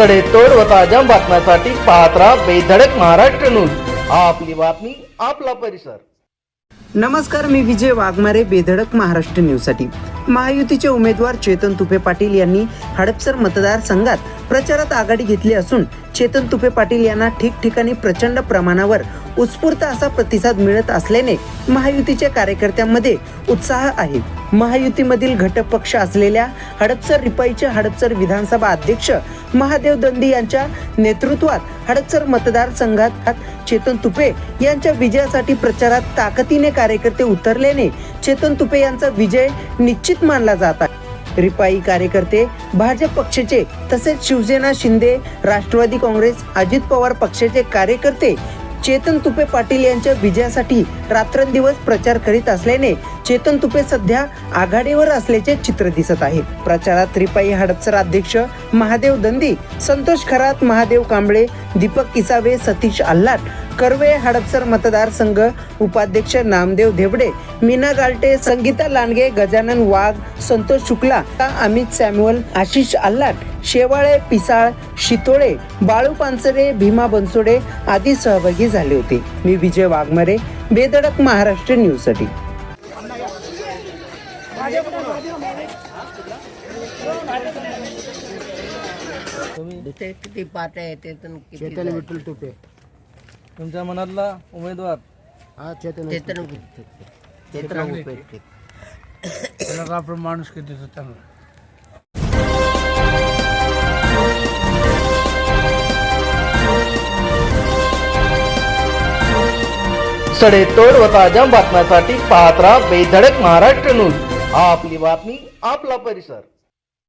सडेतोड व ताज्या बातम्यांसाठी पाहत राहा बेधडक महाराष्ट्र न्यूज. आपली बातमी आपला परिसर. नमस्कार मी विजय वाघमारे बेधडक महाराष्ट्र न्यूजसाठी. महायुतीचे उमेदवार चेतन तुपे पाटील यांनी हडपसर मतदारसंघात प्रचारात आघाडी घेतली असून चेतन तुपे पाटील यांना ठिकठिकाणी प्रचंड प्रमाणावर उत्स्फूर्त असा प्रतिसाद मिळत असल्याने महायुतीच्या कार्यकर्त्यांमध्ये उत्साह आहे. महायुतीमधील घटक पक्ष असलेल्या हडपसर रिपाईचे हडपसर विधानसभा अध्यक्ष महादेव दंडी यांच्या नेतृत्वात हडपसर मतदारसंघात चेतन तुपे यांच्या विजयासाठी प्रचारात ताकदीने कार्यकर्ते उतरल्याने चेतन तुपे यांचा विजय निश्चित मानला जात आहे. रिपाई कार्यकर्ते भाजप पक्षाचे तसेच शिवसेना शिंदे राष्ट्रवादी काँग्रेस अजित पवार पक्षाचे कार्यकर्ते चेतन तुपे पाटील यांच्या विजयासाठी रात्रंदिवस प्रचार करीत असल्याने चेतन तुपे सध्या आघाडीवर असल्याचे चित्र दिसत आहे. प्रचारात रिपाई हडपसर अध्यक्ष महादेव दंदी संतोष खरात महादेव कांबळे दीपक किसावे सतीश आल्हाट कर्वे हडपसर मतदारसंघ उपाध्यक्ष नामदेव धेबडे मीना गालटे संगीता लांडगे गजानन वाघ संतोष शुक्ला अमित सॅम्युअल आशिष आल्हाट शेवाळे पिसाळ शितोळे बाळू पानसरे भीमा बनसोडे आदी सहभागी झाले होते. मी विजय वाघमारे बेधडक महाराष्ट्र न्यूजसाठी. ते किती पाट्या आहेत ते तर किती चेतन विठ्ठल तुपे तुमच्या मनातला उमेदवार? हा चेतन चेतन चेतन उपयोग त्याला आपण माणूस किती चांगला. सडेतोड व ताज्या बातम्यांसाठी पाहत राहा बेधडक महाराष्ट्र न्यूज. आपली बातमी आपला परिसर.